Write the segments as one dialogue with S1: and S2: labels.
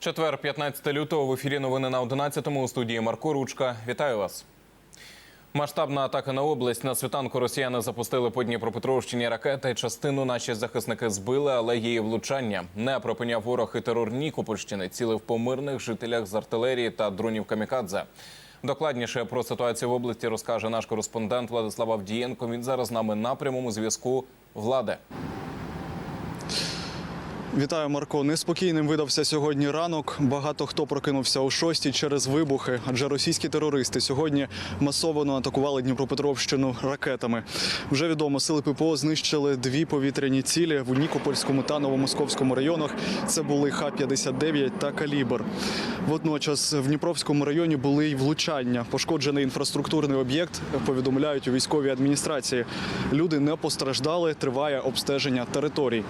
S1: Четвер, 15 лютого в ефірі новини на 11-му у студії Марко Ручка. Вітаю вас. Масштабна атака на область на світанку росіяни запустили по Дніпропетровщині ракети. Частину наші захисники збили, але її влучання не припиняв ворог і терор Нікопольщини. Цілив по мирних жителях з артилерії та дронів камікадзе. Докладніше про ситуацію в області розкаже наш кореспондент Владислав Авдієнко. Він зараз з нами на прямому зв'язку. Владе.
S2: Вітаю, Марко. Неспокійним видався сьогодні ранок. Багато хто прокинувся о шостій через вибухи, адже російські терористи сьогодні масово атакували Дніпропетровщину ракетами. Вже відомо, сили ППО знищили дві повітряні цілі в Нікопольському та Новомосковському районах. Це були Х-59 та Калібр. Водночас в Дніпровському районі були й влучання. Пошкоджений інфраструктурний об'єкт. Повідомляють у військовій адміністрації. Люди не постраждали. Триває обстеження територій.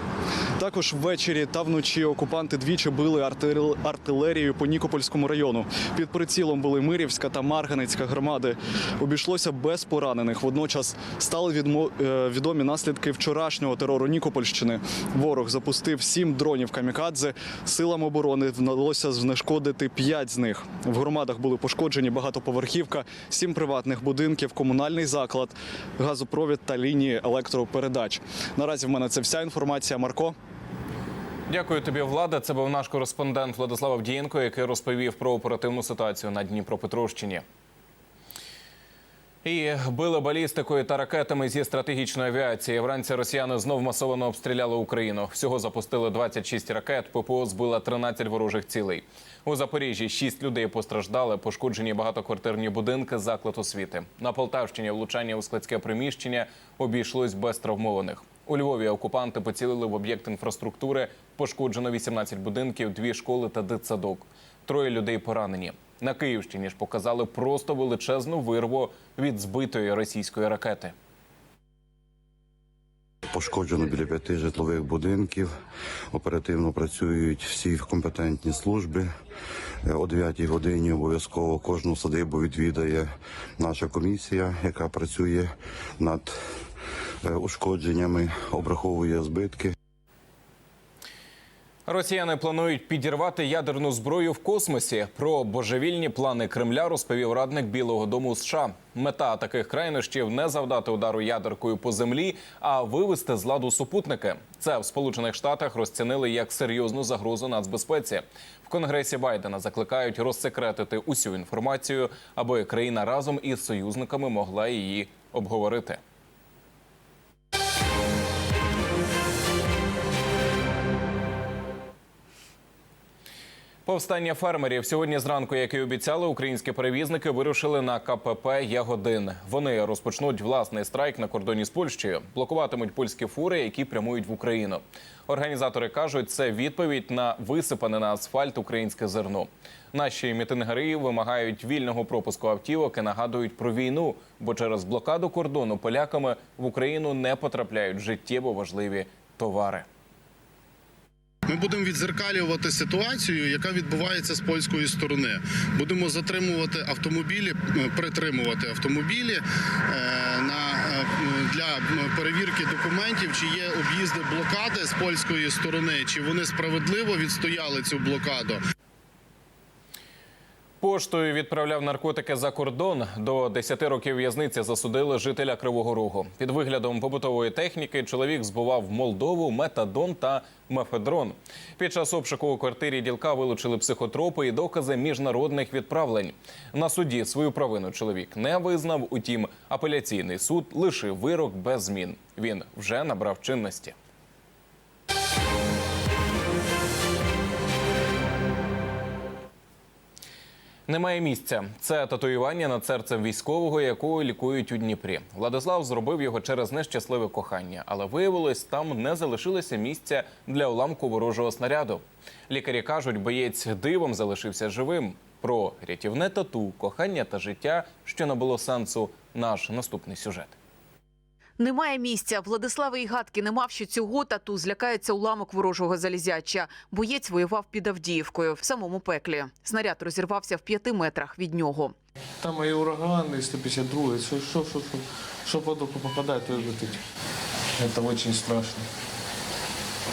S2: Також ввечері та вночі окупанти двічі били артил- артилерією по Нікопольському району. Під прицілом були Мирівська та Марганецька громади. Обійшлося без поранених. Водночас стали е, відомі наслідки вчорашнього терору Нікопольщини. Ворог запустив сім дронів камікадзе. Силам оборони вдалося знешкодити п'ять з них. В громадах були пошкоджені багатоповерхівка, сім приватних будинків, комунальний заклад, газопровід та лінії електропередач. Наразі в мене це вся інформація. Марко.
S1: Дякую тобі, Влада. Це був наш кореспондент Владислав Авдієнко, який розповів про оперативну ситуацію на Дніпропетровщині. І били балістикою та ракетами зі стратегічної авіації. Вранці росіяни знов масово обстріляли Україну. Всього запустили 26 ракет. ППО збила 13 ворожих цілей. У Запоріжжі 6 людей постраждали, пошкоджені багатоквартирні будинки, заклад освіти. На Полтавщині влучання у складське приміщення обійшлось без травмованих. У Львові окупанти поцілили в об'єкт інфраструктури. Пошкоджено 18 будинків, дві школи та дитсадок. Троє людей поранені. На Київщині ж показали просто величезну вирву від збитої російської ракети.
S3: Пошкоджено біля п'яти житлових будинків. Оперативно працюють всі компетентні служби. Е, О 9 годині обов'язково кожну садибу відвідає наша комісія, яка працює над ушкодженнями, обраховує збитки.
S1: Росіяни планують підірвати ядерну зброю в космосі. Про божевільні плани Кремля розповів радник Білого Дому США. Мета таких крайнощів не завдати удару ядеркою по землі, а вивести з ладу супутники. Це в Сполучених Штатах розцінили як серйозну загрозу нацбезпеці. В Конгресі Байдена закликають розсекретити усю інформацію, аби країна разом із союзниками могла її обговорити. Повстання фермерів сьогодні зранку, як і обіцяли, українські перевізники вирушили на КПП Ягодин. Вони розпочнуть власний страйк на кордоні з Польщею, блокуватимуть польські фури, які прямують в Україну. Організатори кажуть, це відповідь на висипане на асфальт українське зерно. Наші мітингари вимагають вільного пропуску автівок і нагадують про війну, бо через блокаду кордону поляками в Україну не потрапляють життєво важливі товари.
S4: Ми будемо відзеркалювати ситуацію, яка відбувається з польської сторони. Будемо затримувати автомобілі, е, притримувати автомобілі е, на, е, для перевірки документів, чи є об'їзди блокади з польської сторони, чи вони справедливо відстояли цю блокаду.
S1: Поштою відправляв наркотики за кордон. До 10 років в'язниці засудили жителя Кривого Рогу. Під виглядом побутової техніки чоловік збував в Молдову метадон та мефедрон. Під час обшуку у квартирі ділка вилучили психотропи і докази міжнародних відправлень. На суді свою провину чоловік не визнав. Утім, апеляційний суд лишив вирок без змін. Він вже набрав чинності. Немає місця. Це татуювання над серцем військового, якого лікують у Дніпрі. Владислав зробив його через нещасливе кохання, але виявилось, там не залишилося місця для уламку ворожого снаряду. Лікарі кажуть, боєць дивом залишився живим. Про рятівне тату, кохання та життя, що набуло сенсу. Наш наступний сюжет.
S5: Немає місця. Владислава і гадки не мав, що цього тату злякається уламок ворожого залізяча. Боєць воював під Авдіївкою в самому пеклі. Снаряд розірвався в п'яти метрах від нього.
S6: Там і урагани, і 152, що, що, що, що, под руку попадает, то и летит. Это очень страшно.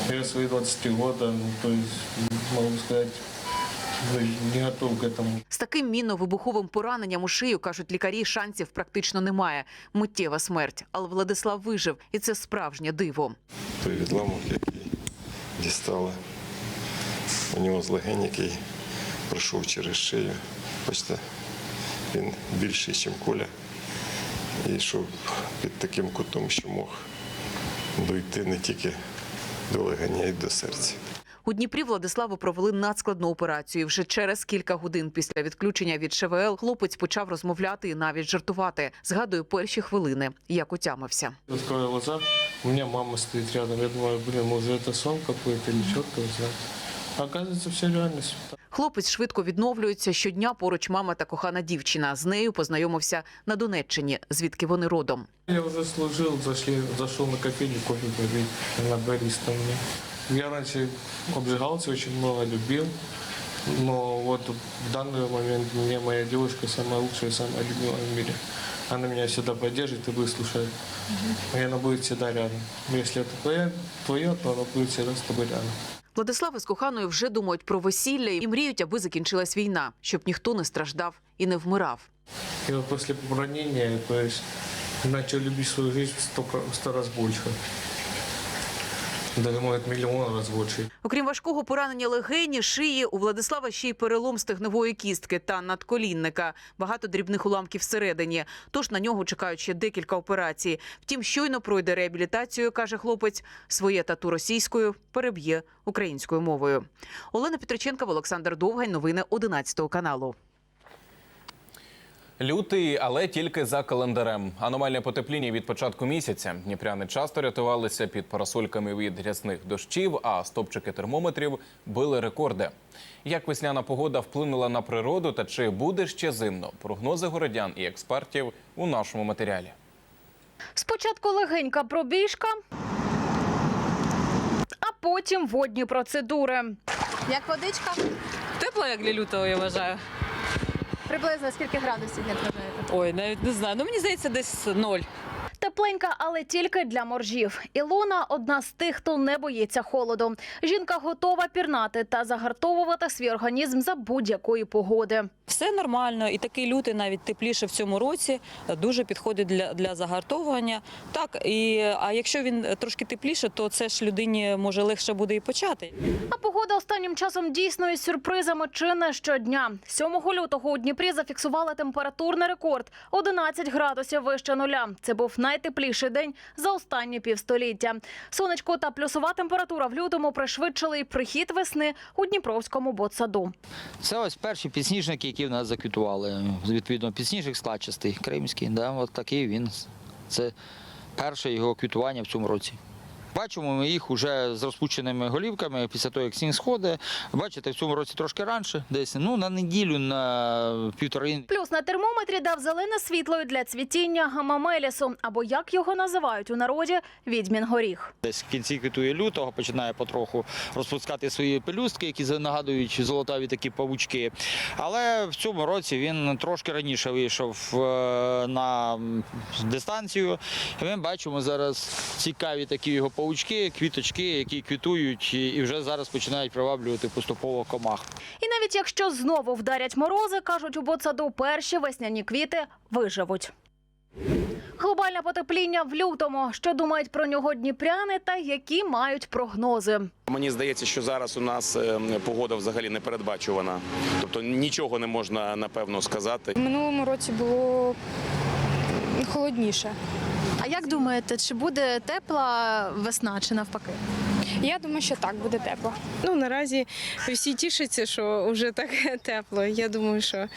S6: Я свои 23 года, ну, то есть, могу сказать, ну, не готов к этому.
S5: З таким мінно-вибуховим пораненням у шию, кажуть лікарі, шансів практично немає. Миттєва смерть. Але Владислав вижив, і це справжнє диво.
S7: той відламок, який дістали у нього з легень, який пройшов через шию. Бачите, він більший, ніж куля. І йшов під таким кутом, що мог дойти не тільки до легеня, а й до серця.
S5: У Дніпрі Владиславу провели надскладну операцію. Вже через кілька годин після відключення від ШВЛ хлопець почав розмовляти і навіть жартувати. Згадую перші хвилини, як отямився.
S6: Открою глаза, у меня мама стоит рядом. Я думаю, блин, может это сон какой-то знает. А оказывается, все реальность.
S5: Хлопець швидко відновлюється. Щодня поруч мама та кохана дівчина. З нею познайомився на Донеччині, звідки вони родом.
S6: Я уже служил, зашли, зашел на кофейню кофе попить, на бариста мне. Я раньше обжигался, очень много любил. Но вот в данный момент мне моя девушка самая лучшая, самая любимая в мире. Она меня всегда поддержит и выслушает. И она будет всегда рядом. Если это твоя, твоя, то она будет всегда с тобой рядом.
S5: Владислав із коханою вже думають про весілля і мріють, аби закінчилась війна, щоб ніхто не страждав і не вмирав.
S6: И вот после ранения, то есть, начал любить свою жизнь в сто, про- в сто раз больше. Может, миллион раз больше.
S5: Окрім важкого поранення легені, шиї, у Владислава ще й перелом стегнової кістки та надколінника, багато дрібних уламків всередині. Тож на нього чекають ще декілька операцій. Втім, щойно пройде реабілітацію, каже хлопець, своє тату російською переб'є українською мовою. Олена Петриченка, Олександр Довгань. Новини 11 каналу.
S1: Лютий, але тільки за календарем. Аномальне потепління від початку місяця. Дніпряни часто рятувалися під парасольками від рясних дощів, а стопчики термометрів били рекорди. Як весняна погода вплинула на природу та чи буде ще зимно? Прогнози городян і експертів у нашому матеріалі.
S8: Спочатку легенька пробіжка, а потім водні процедури.
S9: Як водичка?
S10: Тепло, як для лютого, я вважаю.
S9: Приблизно скільки градусів, як вважаєте?
S10: Ой, навіть не знаю. Ну мені здається, десь ноль.
S8: Тепленька, але тільки для моржів. Ілона одна з тих, хто не боїться холоду. Жінка готова пірнати та загартовувати свій організм за будь-якої погоди.
S10: Все нормально, і такий лютий, навіть тепліше в цьому році, дуже підходить для, для загартовування. Так, і, а якщо він трошки тепліше, то це ж людині може легше буде і почати.
S8: А погода останнім часом дійсно із сюрпризами чи не щодня. 7 лютого у Дніпрі зафіксували температурний рекорд – 11 градусів вище нуля. Це був найтепліший день за останні півстоліття. Сонечко та плюсова температура в лютому пришвидшили й прихід весни у Дніпровському ботсаду.
S11: Це ось перші підсніжники, які в нас заквітували. Відповідно, підсніжник складчастий, кримський. Да, от такий він. Це перше його квітування в цьому році. Бачимо ми їх уже з розпущеними голівками після того, як сніг сходить. Бачите, в цьому році трошки раніше, десь ну, на неділю, на півтори.
S8: Плюс на термометрі дав зелене світло для цвітіння гамамелісу, або як його називають у народі відьмін горіх.
S11: Десь в кінці квітує лютого починає потроху розпускати свої пелюстки, які нагадують золотаві такі павучки. Але в цьому році він трошки раніше вийшов е, на дистанцію. І ми бачимо зараз цікаві такі його павучки, квіточки, які квітують і і вже зараз починають приваблювати поступово комах.
S8: І навіть якщо знову вдарять морози, кажуть у ботсаду, перші весняні квіти виживуть. Глобальне потепління в лютому. Що думають про нього дніпряни та які мають прогнози?
S12: Мені здається, що зараз у нас е, погода взагалі не передбачувана. Тобто нічого не можна напевно сказати.
S9: В минулому році було холодніше.
S13: А як думаєте, чи буде тепла весна, чи навпаки?
S9: Я думаю, що так буде тепло.
S14: Ну наразі всі тішаться, що вже так тепло. Я думаю, що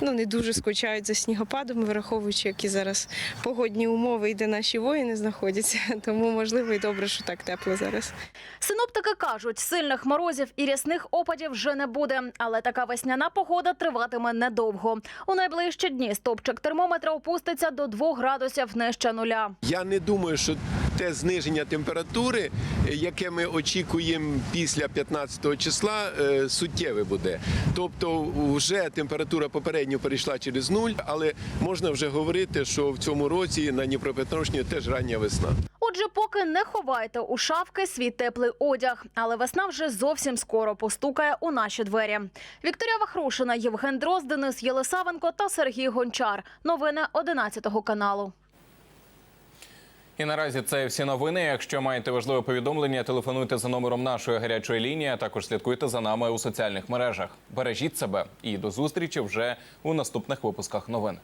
S14: ну не дуже скучають за снігопадом, враховуючи, які зараз погодні умови і де наші воїни знаходяться. Тому можливо і добре, що так тепло зараз.
S8: Синоптики кажуть, сильних морозів і рясних опадів вже не буде, але така весняна погода триватиме недовго. У найближчі дні стопчик термометра опуститься до 2 градусів нижче нуля.
S15: Я не думаю, що те зниження температури, яке ми очікуємо після 15 числа, е, суттєве буде. Тобто, вже температура попередньо перейшла через нуль, але можна вже говорити, що в цьому році на Дніпропетровщині теж рання весна.
S8: Отже, поки не ховайте у шафки свій теплий одяг, але весна вже зовсім скоро постукає у наші двері. Вікторія Вахрушина, Євген Дрозд, Денис Єлисавенко та Сергій Гончар. Новини 11 каналу.
S1: І наразі це всі новини. Якщо маєте важливе повідомлення, телефонуйте за номером нашої гарячої лінії. а Також слідкуйте за нами у соціальних мережах. Бережіть себе і до зустрічі вже у наступних випусках новин.